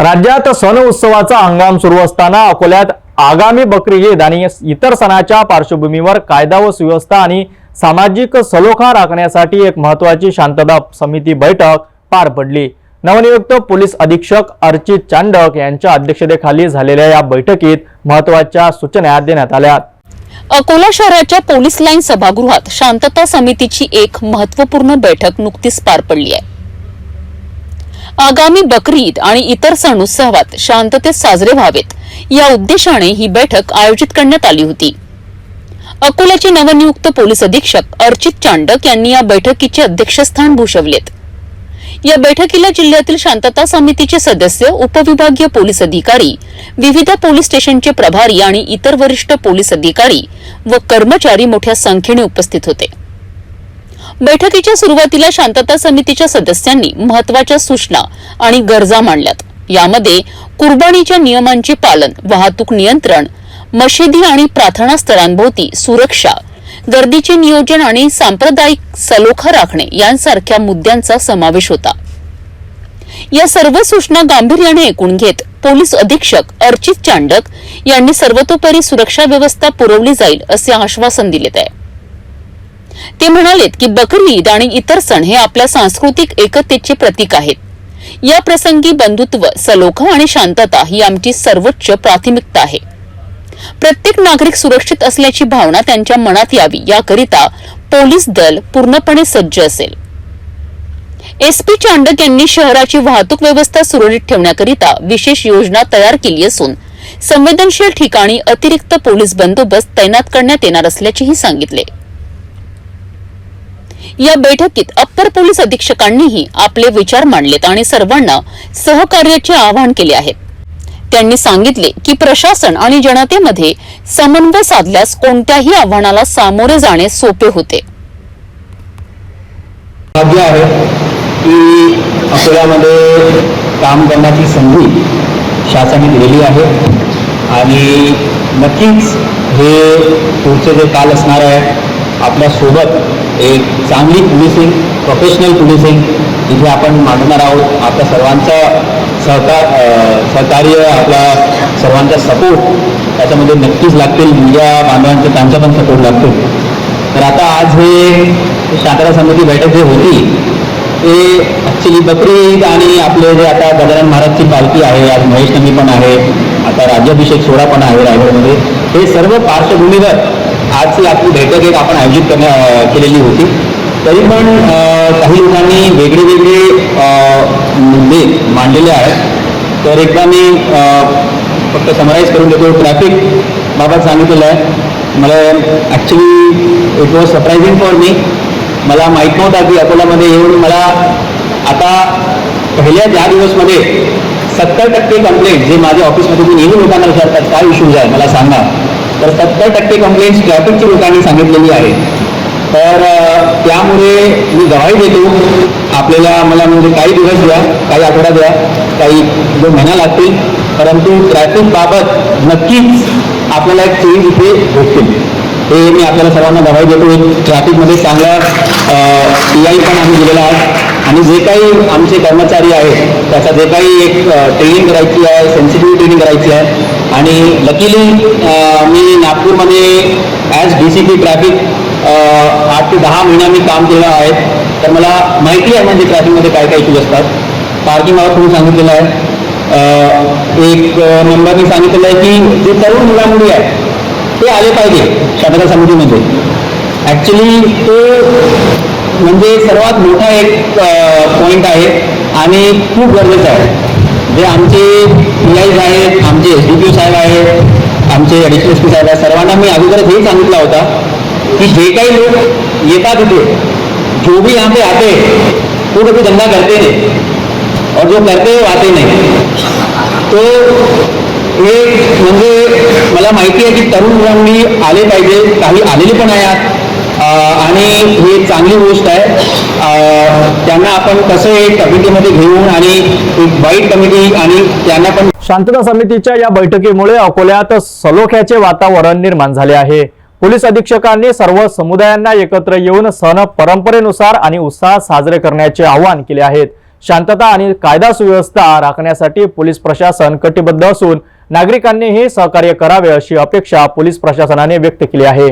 राज्यात सण उत्सवाचा हंगाम सुरू असताना अकोल्यात आगामी बकरी ईद आणि इतर सणाच्या पार्श्वभूमीवर कायदा व सुव्यवस्था आणि सामाजिक सलोखा राखण्यासाठी एक महत्वाची शांतता समिती बैठक पार पडली. नवनियुक्त पोलीस अधीक्षक अर्चित चांडक यांच्या अध्यक्षतेखाली झालेल्या या बैठकीत महत्त्वाच्या सूचना देण्यात आल्या. अकोला शहराच्या पोलीस लाईन सभागृहात शांतता समितीची एक महत्त्वपूर्ण बैठक नुकतीच पार पडली आहे. आगामी बकरीद आणि इतर सण उत्सवात शांततेत साजरे व्हावेत. या उद्देशाने ही बैठक आयोजित करण्यात आली होती. अकोल्याचे नवनियुक्त पोलीस अधीक्षक अर्चित चांडक यांनी या बैठकीचे अध्यक्षस्थान भूषवलेत. या बैठकीला जिल्ह्यातील शांतता समितीचे सदस्य उपविभागीय पोलीस अधिकारी विविध पोलीस स्टेशनचे प्रभारी आणि इतर वरिष्ठ पोलीस अधिकारी व कर्मचारी मोठ्या संख्येने उपस्थित होते. बैठकीच्या सुरुवातीला शांतता समितीच्या सदस्यांनी महत्त्वाच्या सूचना आणि गरजा मांडल्यात. यामध्ये कुर्बानीच्या नियमांचे पालन वाहतूक नियंत्रण मशिदी आणि प्रार्थना स्थळांभोवती सुरक्षा गर्दीचे नियोजन आणि सांप्रदायिक सलोखा राखणे यांसारख्या मुद्द्यांचा समावेश होता. या सर्व सूचना गांभीर्याने ऐकून घेत पोलीस अधीक्षक अर्चित चांडक यांनी सर्वतोपरी सुरक्षा व्यवस्था पुरवली जाईल असे आश्वासन दिले आहे. ते म्हणालेत की बकरी ईद आणि इतर सण हे आपल्या सांस्कृतिक एकतेचे प्रतीक आहेत. या प्रसंगी बंधुत्व सलोखा आणि शांतता ही आमची सर्वोच्च प्राथमिकता आहे. प्रत्येक नागरिक सुरक्षित असल्याची भावना त्यांच्या मनात यावी याकरिता पोलीस दल पूर्णपणे सज्ज असेल. एसपी चांडक यांनी शहराची वाहतूक व्यवस्था सुरळीत ठेवण्याकरिता विशेष योजना तयार केली असून संवेदनशील ठिकाणी अतिरिक्त पोलीस बंदोबस्त तैनात करण्यात येणार असल्याचेही सांगितले. या बैठकीत अप्पर पोलीस अधीक्षकांनीही आपले विचार मांडलेत आणि सर्वांना सहकार्याचे आवाहन केले आहे. त्यांनी सांगितले की प्रशासन आणि जनतेमध्ये समन्वय साधल्यास कोणत्याही आव्हानाला सामोरे जाणे सोपे होते. आहे की अकोल्यामध्ये काम करण्याची संधी शासनाने दिलेली आहे आणि नक्कीच हे पुढचे जे काल असणार आहे आपल्यासोबत एक चांगली पोलिसिंग प्रोफेशनल पोलिसिंग इथे आपण मांडणार आहोत. आपल्या सर्वांचा सहकार सहकार्य आपला सर्वांचा सपोर्ट त्याच्यामध्ये नक्कीच लागतील. मीडिया बांधवांचा त्यांचा पण सपोर्ट लागतो. तर आता आज हे शांतता समिती बैठक जे होती ते ॲक्च्युली बकरी ईद आणि आपले जे आता गजानन महाराजची पालखी आहे आज महेश नंदी पण आहे आता राज्याभिषेक सोहळा पण आहे रायगडमध्ये. हे सर्व पार्श्वभूमीवर आजची आपली बैठक एक आपण आयोजित करण्या केलेली होती. तरी पण काही लोकांनी वेगळे वेगळे मुद्दे मांडलेले आहेत. तर एकदा मी फक्त समराईज करून देतो. ट्रॅफिक बाबत सांगितलेलं आहे. मला actually it was surprising for me मला माहीत नव्हता की अकोल्यामध्ये येऊन मला आता पहिल्या दहा दिवसमध्ये सत्तर टक्के कंप्लेंट जे माझ्या ऑफिसमध्ये मी नेहमी लोकांना विचारतात काय इश्यूज आहे? मला सांगा. तर सत्तर टक्के कंप्लेंट्स ट्रॅफिकची लोकांनी सांगितलेली आहे तर त्यामुळे मी गवाही देतो. आपल्याला मला म्हणजे काही दिवस द्या काही आठवडा द्या काही दोन महिना लागतील. परंतु ट्रॅफिकबाबत नक्कीच आपल्याला एक चेंज इथे भेटतील हे मी आपल्याला सर्वांना गवाही देतो. एक ट्रॅफिकमध्ये चांगला पी आय पण आम्ही दिलेला आहे. आणि जे काही आमचे कर्मचारी आहेत त्याचा जे काही एक ट्रेनिंग करायची आहे सेन्सिटिव्ह ट्रेनिंग करायची आहे. आणि लकीली मी नागपूरमध्ये as D C P traffic आठ ते दहा महिना मी काम केलं आहे. तर मला माहिती आहे म्हणजे ट्रॅफिकमध्ये काय काय इश्यूज असतात. मला तुम्ही सांगितलेलं आहे. एक नंबर मी सांगितलेलं आहे की जे तरुण मुलामुली आहेत ते आले पाहिजे शांतता समितीमध्ये. ॲक्च्युली तो म्हणजे सर्वात मोठा एक पॉईंट आहे आणि खूप गरजेचं आहे. जे आमचे पी आयज आहेत आमचे एस डी पी साहेब आहेत आमचे ॲडिशनल एस पी साहेब आहेत सर्वांना मी अगोदरच हेही सांगितला होता की जे काही लोक येतात इथे जो भी यहाँ पे आते वो कभी धंधा करते नहीं. और जो करते वो आते नहीं. तो हे म्हणजे मला माहिती आहे की तरुण मुलांनी आले पाहिजे काही आलेले पण आहेत. आणि ही चांगली गोष्ट आहे. त्यांना आपण कसं एक कमिटीमध्ये घेऊन आणि एक वाईट कमिटी आणि त्यांना पण शांतता समितीच्या या बैठकीमुळे अकोल्यात सलोख्याचे वातावरण निर्माण झाले आहे. पोलीस अधीक्षकांनी सर्व समुदायांना एकत्र येऊन सण परंपरेनुसार आणि उत्साहात साजरे करण्याचे आवाहन केले आहेत. शांतता आणि कायदा सुव्यवस्था राखण्यासाठी पोलीस प्रशासन कटिबद्ध असून नागरिकांनीही सहकार्य करावे अशी अपेक्षा पोलीस प्रशासनाने व्यक्त केली आहे.